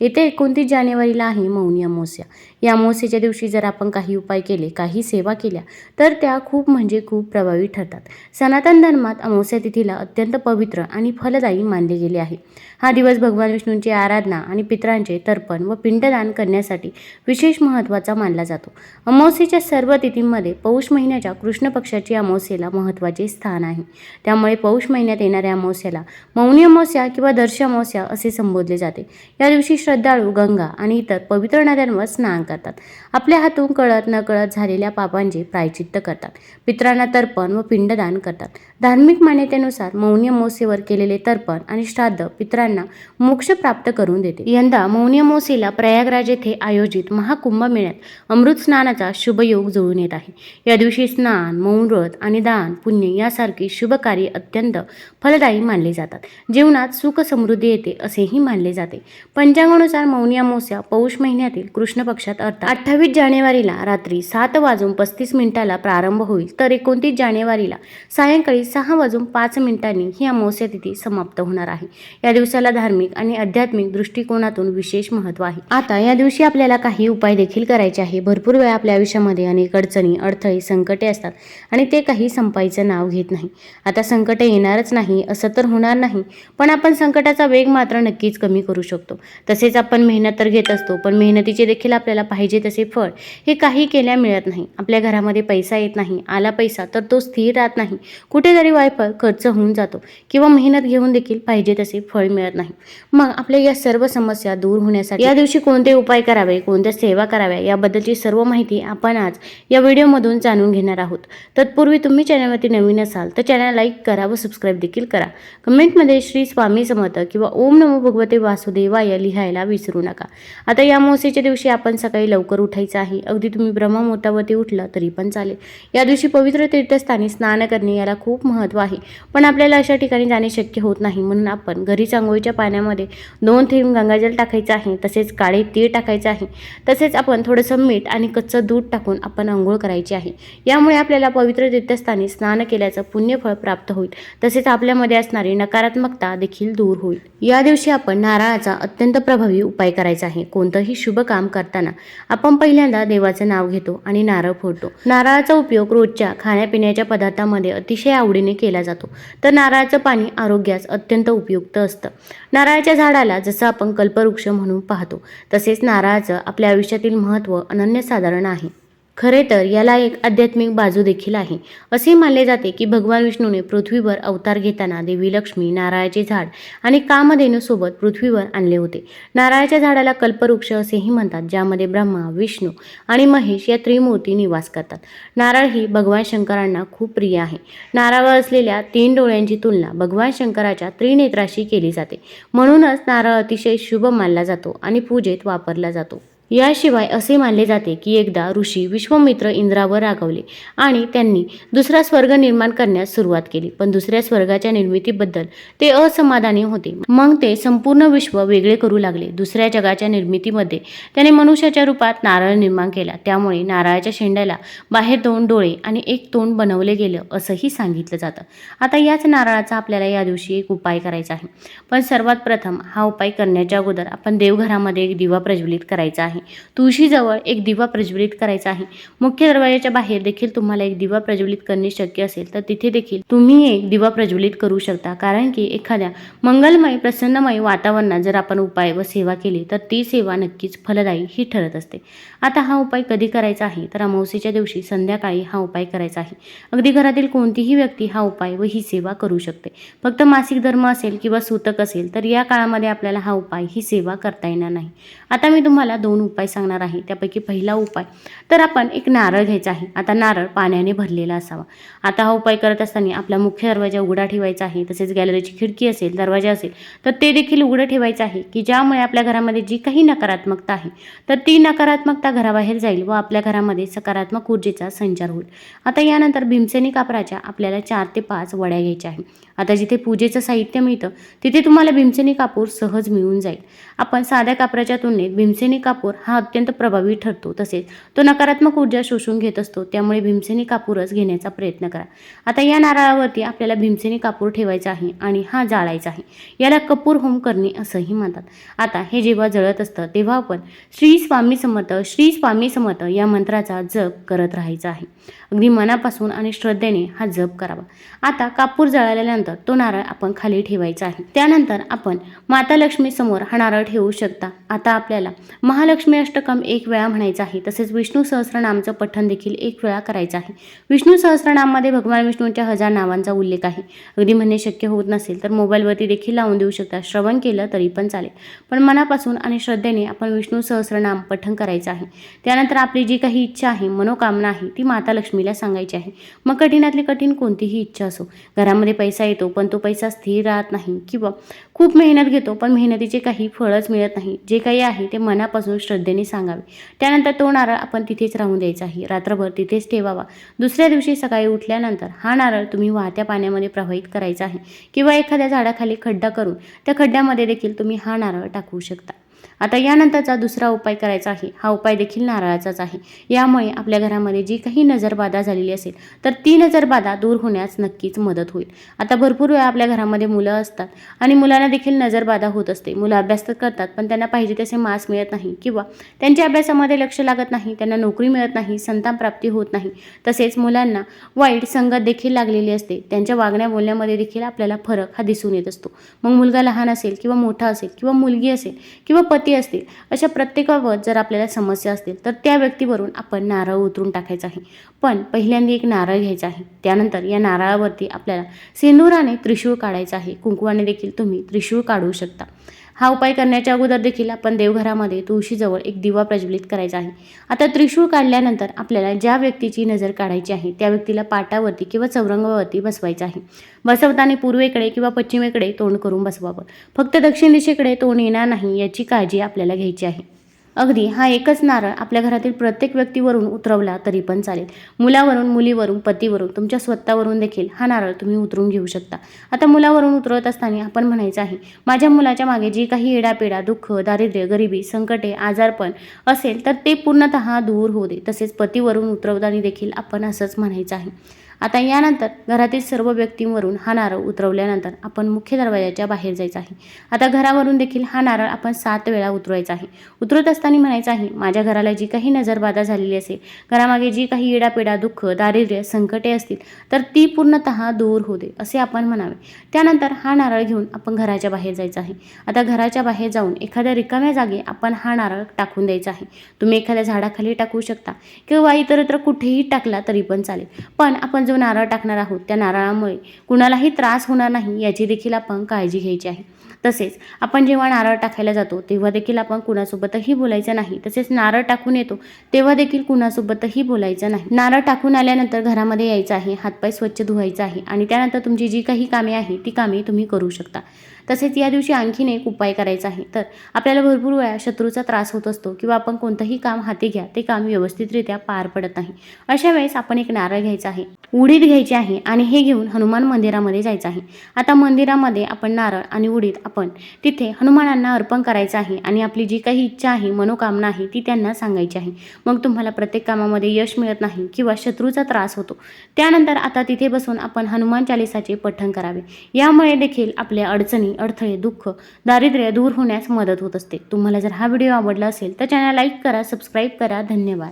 येत्या एकोणतीस जानेवारीला आहे मौनी अमावस्या. या अमावस्येच्या दिवशी जर आपण काही उपाय केले काही सेवा केल्या तर त्या खूप म्हणजे खूप प्रभावी ठरतात. सनातन धर्मात अमावस्या तिथीला अत्यंत पवित्र आणि फलदायी मानले गेले आहे. हा दिवस भगवान विष्णूंची आराधना आणि पितरांचे तर्पण व पिंडदान करण्यासाठी विशेष महत्त्वाचा मानला जातो. अमावस्येच्या सर्व तिथींमध्ये पौष महिन्याच्या कृष्ण पक्षाची अमावस्येला महत्त्वाचे स्थान आहे. त्यामुळे पौष महिन्यात येणाऱ्या अमावस्याला मौनी अमावस्या किंवा दर्श अमावस्या असे संबोधले जाते. या दिवशी श्रद्धाळू गंगा आणि इतर पवित्र नद्यांवर स्नान करतात. आपल्या हातून कळत न कळत झालेल्या पापांचे प्रायचित्त करतात. पित्रांना तर्पण व पिंडदान करतात. धार्मिक मान्यतेनुसार मौनी अमावस्येवर केलेले तर्पण आणि श्राद्ध पित्रांना मोक्ष प्राप्त करून देते. यंदा मौनी अमावस्येला प्रयागराज येथे आयोजित महाकुंभ मेळ्यात अमृत स्नानाचा शुभ योग जुळून येत आहे. या दिवशी स्नान मौन व्रत आणि दान पुण्य यासारखी शुभ कार्य अत्यंत फलदायी मानले जातात. जीवनात सुख समृद्धी येते असेही मानले जाते. पंचांग पंचांगानुसार मौनी अमावस्या पौष महिन्यातील कृष्ण पक्षात अर्थात अठ्ठावीस जानेवारीला रात्री सात वाजून पस्तीस मिनिटाला प्रारंभ होईल तर एकोणतीस जानेवारीला सायंकाळी सहा वाजून पाच मिनिटांनी ही अमावस्या तिथी समाप्त होणार आहे. या दिवसाला धार्मिक आणि आध्यात्मिक दृष्टिकोनातून विशेष महत्त्व आहे. आता या दिवशी आपल्याला काही उपाय देखील करायचे आहे. भरपूर वेळा आपल्या आयुष्यामध्ये अनेक अडचणी अडथळे संकटे असतात आणि ते काही संपायचं नाव घेत नाही. आता संकट येणारच नाही असं तर होणार नाही पण आपण संकटाचा वेग मात्र नक्कीच कमी करू शकतो. तसेच आपण मेहनत तर घेत असतो पण मेहनतीचे देखील आपल्याला पाहिजे तसे फळ हे काही केल्या मिळत नाही. आपल्या घरामध्ये पैसा येत नाही आला पैसा तर तो स्थिर राहत नाही. कुठेतरी वायफळ खर्च होऊन जातो किंवा मेहनत घेऊन देखील पाहिजे तसे फळ मिळत नाही. मग आपल्या या सर्व समस्या दूर होण्यासाठी या दिवशी कोणते उपाय करावे कोणत्या सेवा कराव्या याबद्दलची सर्व माहिती आपण आज या व्हिडिओमधून जाणून घेणार आहोत. तत्पूर्वी तुम्ही चॅनलवरती नवीन असाल तर चॅनल लाईक करा व सबस्क्राईब देखील करा. कमेंटमध्ये श्री स्वामी समर्थ किंवा ओम नमो भगवते वासुदेवाय लिहायला विसरू नका. आता या अमावस्येच्या दिवशी आपण सकाळी लवकर उठायचं आहे. अगदी तुम्ही ब्रह्ममुहूर्तावरती उठलं तरी पण चालेल. या दिवशी पवित्र तीर्थस्थानी स्नान करणे याला खूप महत्त्व आहे. पण आपल्याला अशा ठिकाणी जाणे शक्य होत नाही. म्हणून आपण घरीच आंघोळीच्या पाण्यामध्ये दोन थेंब गंगाजल टाकायचं आहे. तसेच काळे तीळ टाकायचं आहे. तसेच आपण थोडंसं मीठ आणि कच्चं दूध टाकून आपण आंघोळ करायची आहे. यामुळे आपल्याला पवित्र तीर्थस्थानी स्नान केल्याचं पुण्यफळ प्राप्त होईल. तसेच आपल्यामध्ये असणारी नकारात्मकता देखील दूर होईल. या दिवशी आपण नारळाचा अत्यंत प्रभाव उपाय करायचा आहे. कोणतंही शुभ काम करताना आपण पहिल्यांदा देवाचं नाव घेतो आणि नारळ फोडतो. नारळाचा उपयोग रोजच्या खाण्यापिण्याच्या पदार्थामध्ये अतिशय आवडीने केला जातो. तर नारळाचं पाणी आरोग्यास अत्यंत उपयुक्त असतं. नारळाच्या झाडाला जसं आपण कल्पवृक्ष म्हणून पाहतो तसेच नारळाचं आपल्या आयुष्यातील महत्त्व अनन्यसाधारण आहे. खरे तर याला एक आध्यात्मिक बाजू देखील आहे. असे मानले जाते की भगवान विष्णूने पृथ्वीवर अवतार घेताना देवी लक्ष्मी नारळाचे झाड आणि कामधेनूसोबत पृथ्वीवर आणले होते. नारळाच्या झाडाला कल्पवृक्ष असेही म्हणतात ज्यामध्ये ब्रह्मा विष्णू आणि महेश या त्रिमूर्ती निवास करतात. नारळ ही भगवान शंकरांना खूप प्रिय आहे. नारळावर असलेल्या तीन डोळ्यांची तुलना भगवान शंकराच्या त्रिनेत्राशी केली जाते. म्हणूनच नारळ अतिशय शुभ मानला जातो आणि पूजेत वापरला जातो. याशिवाय असे मानले जाते की एकदा ऋषी विश्वमित्र इंद्रावर रागवले आणि त्यांनी दुसरा स्वर्ग निर्माण करण्यास सुरुवात केली. पण दुसऱ्या स्वर्गाच्या निर्मितीबद्दल ते असमाधानी होते. मग ते संपूर्ण विश्व वेगळे करू लागले. दुसऱ्या जगाच्या निर्मितीमध्ये त्याने मनुष्याच्या रूपात नारळ निर्माण केला. त्यामुळे नारळाच्या शेंड्याला बाहेर दोन डोळे आणि एक तोंड बनवले गेलं असंही सांगितलं जातं. आता याच नारळाचा आपल्याला या दिवशी एक उपाय करायचा आहे. पण सर्वात प्रथम हा उपाय करण्याच्या अगोदर आपण देवघरामध्ये एक दिवा प्रज्वलित करायचा आहे. तुळशीजवळ एक दिवा प्रज्वलित करायचा आहे. मुख्य दरवाजाच्या बाहेर देखील तुम्हाला एक दिवा प्रज्वलित करणे शक्य असेल तर तिथे देखील तुम्ही एक दिवा प्रज्वलित करू शकता. कारण की एखाद्या मंगलमय प्रसन्नमय वातावरणात जर आपण उपाय व सेवा केली तर ती सेवा नक्कीच फलदायी ही ठरत असते. आता हा उपाय कधी करायचा आहे? तर अमावस्येच्या दिवशी संध्याकाळी हा उपाय करायचा आहे. अगदी घरातील कोणतीही व्यक्ती हा उपाय व ही सेवा करू शकते. फक्त मासिक धर्म असेल किंवा सूतक असेल तर या काळामध्ये आपल्याला हा उपाय ही सेवा करता येणार नाही. आता मी तुम्हाला दोन उपाय सांगणार आहे. त्यापैकी पहिला उपाय तर आपण एक नारळ घ्यायचा आहे. आता नारळ पाण्याने भरलेला असावा. आता हा उपाय करत असताना आपला मुख्य दरवाजा उघडा ठेवायचा आहे. तसेच गॅलरीची खिडकी असेल दरवाजा असेल तर ते देखील उघडं ठेवायचं आहे की ज्यामुळे आपल्या घरामध्ये जी काही नकारात्मकता आहे तर ती नकारात्मकता घराबाहेर जाईल व आपल्या घरामध्ये सकारात्मक ऊर्जेचा संचार होईल. आता यानंतर भीमसेनी कापराच्या आपल्याला चार ते पाच वड्या घ्यायच्या आहे आता जिथे पूजेचं साहित्य मिळतं तिथे तुम्हाला भीमसेनी कापूर सहज मिळून जाईल. आपण साध्या कापराच्या तुलनेत भीमसेनी कापूर हा अत्यंत प्रभावी ठरतो. तसेच तो नकारात्मक ऊर्जा शोषून घेत असतो. त्यामुळे भीमसेनी कापूरच घेण्याचा प्रयत्न करा. आता या नारळावरती आपल्याला भीमसेनी कापूर ठेवायचा आहे आणि हा जाळायचा आहे. याला कपूर होम करणे असंही म्हणतात. आता हे जेव्हा जळत असतं तेव्हा आपण श्री स्वामी समर्थ श्री स्वामी समर्थ या मंत्राचा जप करत राहायचा आहे. अगदी मनापासून आणि श्रद्धेने हा जप करावा. आता कापूर जळाल्यानंतर तो नारळ आपण खाली ठेवायचा आहे. त्यानंतर आपण माता लक्ष्मी समोर हा नारळ ठेवू शकता. आता आपल्याला महालक्ष्मी अष्टकम एक वेळा म्हणायचं आहे. तसेच विष्णू सहस्रनामचं पठण देखील एक वेळा करायचं आहे. विष्णू सहस्रनाममध्ये भगवान विष्णूंच्या हजार नावांचा उल्लेख आहे. अगदी म्हणणे शक्य होत नसेल तर मोबाईलवरती देखील लावून देऊ शकता. श्रवण केलं तरी पण चालेल. पण मनापासून आणि श्रद्धेने आपण विष्णू सहस्रनाम पठण करायचं आहे. त्यानंतर आपली जी काही इच्छा आहे मनोकामना आहे ती माता लक्ष्मीला सांगायची आहे. मग कठीणातली कठीण कोणतीही इच्छा असो. घरामध्ये पैसा येतो पण तो पैसा स्थिर राहत नाही. किंवा खूप मेहनत घेतो पण मेहनतीचे काही फळच मिळत नाही. जे काही आहे ते मनापासून श्रद्धेने सांगावे. त्यानंतर तो नारळ आपण तिथेच राहून द्यायचा आहे. रात्रभर तिथेच ठेवावा. दुसऱ्या दिवशी सकाळी उठल्यानंतर हा नारळ तुम्ही वाहत्या पाण्यामध्ये प्रवाहित करायचा आहे. किंवा एखाद्या झाडाखाली खड्डा करून त्या खड्ड्यामध्ये देखील तुम्ही हा नारळ टाकू शकता. आता यानंतरचा दुसरा उपाय करायचा आहे. हा उपाय देखील नारळाचाच आहे. यामुळे आपल्या घरामध्ये जी काही नजरबाधा झालेली असेल तर ती नजरबाधा दूर होण्यास नक्कीच मदत होईल. आता भरपूर वेळा आपल्या घरामध्ये मुलं असतात आणि मुलांना देखील नजरबाधा होत असते. मुलं अभ्यास तर करतात पण त्यांना पाहिजे तसे मार्क्स मिळत नाही किंवा त्यांच्या अभ्यासामध्ये लक्ष लागत नाही त्यांना नोकरी मिळत नाही संतान प्राप्ती होत नाही. तसेच मुलांना वाईट संगत देखील लागलेली असते. त्यांच्या वागण्या बोलण्यामध्ये देखील आपल्याला फरक हा दिसून येत असतो. मग मुलगा लहान असेल किंवा मोठा असेल किंवा मुलगी असेल किंवा पती असतील अशा प्रत्येकावर जर आपल्याला समस्या असतील तर त्या व्यक्तीवरून आपण नारळ उतरून टाकायचा आहे. पण पहिल्यांदा एक नारळ घ्यायचा आहे. त्यानंतर या नारळावरती आपल्याला सिंदुराने त्रिशूळ काढायचा आहे. कुंकवाने देखील तुम्ही त्रिशूळ काढू शकता. हा उपाय करण्याच्या अगोदर देखील आपण देवघरामध्ये तुळशीजवळ एक दिवा प्रज्वलित करायचा आहे. आता त्रिशूळ काढल्यानंतर आपल्याला ज्या व्यक्तीची नजर काढायची आहे त्या व्यक्तीला पाटावरती किंवा चौरंगावरती बसवायचं आहे. बसवताना पूर्वेकडे किंवा पश्चिमेकडे तोंड करून बसवावं. फक्त दक्षिण दिशेकडे तोंड येणार नाही याची काळजी आपल्याला घ्यायची आहे. अगदी हा एकच नारळ आपल्या घरातील प्रत्येक व्यक्तीवरून उतरवला तरी पण चालेल. मुलावरून मुलीवरून पतीवरून तुमच्या स्वतःवरून देखील हा नारळ तुम्ही उतरून घेऊ शकता. आता मुलावरून उतरवत असताना आपण म्हणायचं आहे माझ्या मुलाच्या मागे जी काही येडापेडा दुःख दारिद्र्य गरिबी संकटे आजारपण असेल तर ते पूर्णतः दूर होऊ दे. तसेच पतीवरून उतरवताना देखील आपण असंच म्हणायचं आहे. आता यानंतर घरातील सर्व व्यक्तींवरून हा नारळ उतरवल्यानंतर आपण मुख्य दरवाजाच्या बाहेर जायचं आहे. आता घरावरून देखील हा नारळ आपण सात वेळा उतरवायचा आहे. उतरत असताना म्हणायचं आहे माझ्या घराला जी काही नजरबाधा झालेली असेल घरामागे जी काही येडापेडा दुःख दारिद्र्य संकटे असतील तर ती पूर्णतः दूर होऊ दे असे आपण म्हणावे. त्यानंतर हा नारळ घेऊन आपण घराच्या बाहेर जायचं आहे. आता घराच्या बाहेर जाऊन एखाद्या रिकाम्या जागी आपण हा नारळ टाकून द्यायचा आहे. तुम्ही एखाद्या झाडाखाली टाकू शकता किंवा इतरत्र कुठेही टाकला तरी पण चालेल. पण आपण आपण जो नारळ टाकणार आहोत त्या नारळामुळे कुणालाही त्रास होणार नाही याची देखील आपण काळजी घ्यायची आहे. तसेच आपण जेव्हा नारळ टाकायला जातो तेव्हा देखील आपण कुणासोबतही बोलायचं नाही. तसेच नारळ टाकून येतो तेव्हा देखील कुणासोबतही बोलायचं नाही. नारळ टाकून आल्यानंतर घरामध्ये यायचं आहे हातपाय स्वच्छ धुवायचं आहे आणि त्यानंतर तुमची जी काही कामे आहे ती कामे तुम्ही करू शकता. तसेच या दिवशी आणखीन एक उपाय करायचा आहे. तर आपल्याला भरपूर वेळा शत्रूचा त्रास होत असतो किंवा आपण कोणतंही काम हाती घ्या ते काम व्यवस्थितरित्या पार पडत नाही. अशा वेळेस आपण एक नारळ घ्यायचा आहे उडीद घ्यायची आहे आणि हे घेऊन हनुमान मंदिरामध्ये जायचं आहे. आता मंदिरामध्ये आपण नारळ आणि उडीद आपण तिथे हनुमानांना अर्पण करायचं आहे आणि आपली जी काही इच्छा आहे मनोकामना आहे ती त्यांना सांगायची आहे. मग तुम्हाला प्रत्येक कामामध्ये यश मिळत नाही किंवा शत्रूचा त्रास होतो. त्यानंतर आता तिथे बसून आपण हनुमान चालिसाचे पठण करावे. यामुळे देखील आपल्या अडचणी अडचणी अडथळे दुःख दारिद्र्य दूर होण्यास मदत होत असते. तुम्हाला जर हा व्हिडिओ आवडला असेल तर चॅनल लाईक करा सबस्क्राईब करा. धन्यवाद.